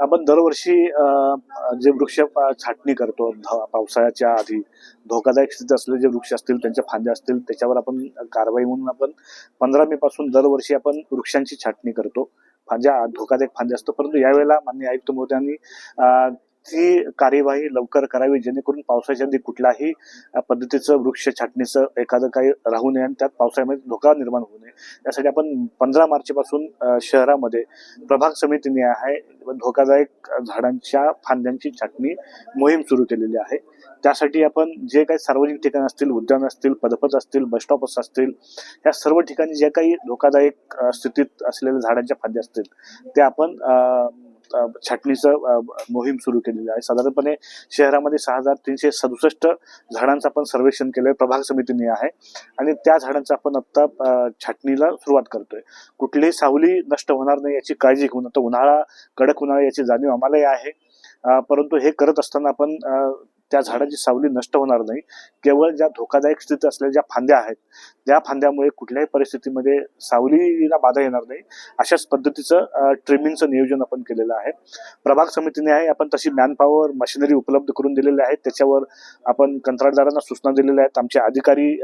आपण दरवर्षी जे वृक्ष छाटणी करतो ध- पावसाळ्याच्या आधी धोकादायक स्थितीत असलेले जे वृक्ष असतील त्यांच्या फांद्या असतील त्याच्यावर आपण कारवाई म्हणून आपण पंधरा मे पासून दरवर्षी आपण वृक्षांची छाटणी करतो. फांद्या धोकादायक फांद्या असतो. परंतु यावेळेला मान्य आयुक्त महोदयांनी अ, ती कार्यवाही लवकर करावी जेणेकरून पावसाच्या आधी कुठल्याही पद्धतीचं वृक्ष छाटणीचं एखादं काही राहू नये आणि त्यात पावसाळ्यामध्ये धोका निर्माण होऊ नये. यासाठी आपण पंधरा मार्चपासून शहरामध्ये प्रभाग समितीने आहे धोकादायक झाडांच्या फांद्यांची छाटणी मोहीम सुरू केलेली आहे. त्यासाठी आपण जे काही सार्वजनिक ठिकाण असतील उद्यान असतील पदपथ असतील बसस्टॉप असतील या सर्व ठिकाणी जे काही धोकादायक स्थितीत असलेल्या झाडांच्या फांद्या असतील ते आपण छाटणीचं मोहीम सुरू केलेली आहे. साधारणपणे शहरामध्ये सहा हजार तीनशे सदुसष्ट झाडांचं आपण सर्वेक्षण केलंय. प्रभाग समितीने आहे. आणि त्या झाडांचं आपण आत्ता छाटणीला सुरुवात करतोय. कुठलीही सावली नष्ट होणार नाही याची काळजी घेऊन आता उन्हाळा कडक उन्हाळा याची जाणीव आम्हालाही आहे. परंतु हे करत असताना आपण त्या झाडाची सावली नष्ट होणार नाही. केवळ ज्या धोकादायक स्थितीत असलेल्या ज्या फांद्या आहेत त्या फांद्यामुळे कुठल्याही परिस्थितीमध्ये सावलीला बाधा येणार नाही. अशाच पद्धतीचं ट्रिमिंगचं नियोजन आपण केलेलं आहे. प्रभाग समितीने आहे आपण तशी मॅनपॉवर मशिनरी उपलब्ध करून दिलेली आहे. त्याच्यावर आपण कंत्राटदारांना सूचना दिलेल्या आहेत. आमचे अधिकारी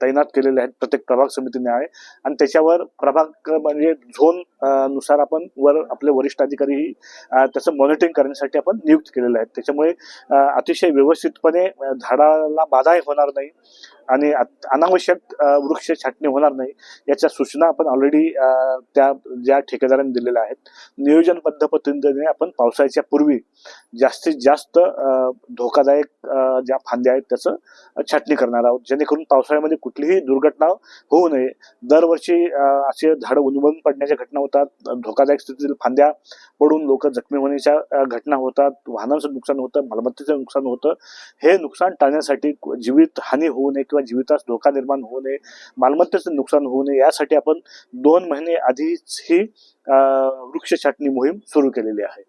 तैनात केलेले आहेत. प्रत्येक प्रभाग समितीने आहे. आणि त्याच्यावर प्रभाग म्हणजे झोन नुसार आपण वर आपले वरिष्ठ अधिकारी त्याचं मॉनिटरिंग करण्यासाठी आपण नियुक्त केलेलं आहे त्याच्यामुळे अतिशय व्यवस्थितपणे झाडाला बाधाही होणार नाही आणि अनावश्यक वृक्ष छाटणी होणार नाही याच्या सूचना आपण ऑलरेडी त्या ज्या ठेकेदारांनी दिलेल्या आहेत. नियोजनबद्ध पद्धतीने आपण पावसाळ्याच्या पूर्वी जास्तीत जास्त धोकादायक ज्या फांद्या आहेत त्याचं छाटणी करणार आहोत. जेणेकरून पावसाळ्यामध्ये कुठलीही दुर्घटना होऊ नये. दरवर्षी असे झाडं उन्मळून पडण्याच्या घटना होतात धोकादायक स्थितीतील फांद्या पडून लोक जखमी होण्याच्या घटना होतात वाहनांचं नुकसान होतं मालमत्तेचं नुकसान होतं. हे नुकसान टाळण्यासाठी जीवित हानी होऊ नये किंवा जीवितास धोका निर्माण होऊ नये मालमत्तेचं नुकसान होऊ नये यासाठी आपण दोन महिने आधीच ही वृक्ष छाटणी मोहीम सुरू केलेली आहे.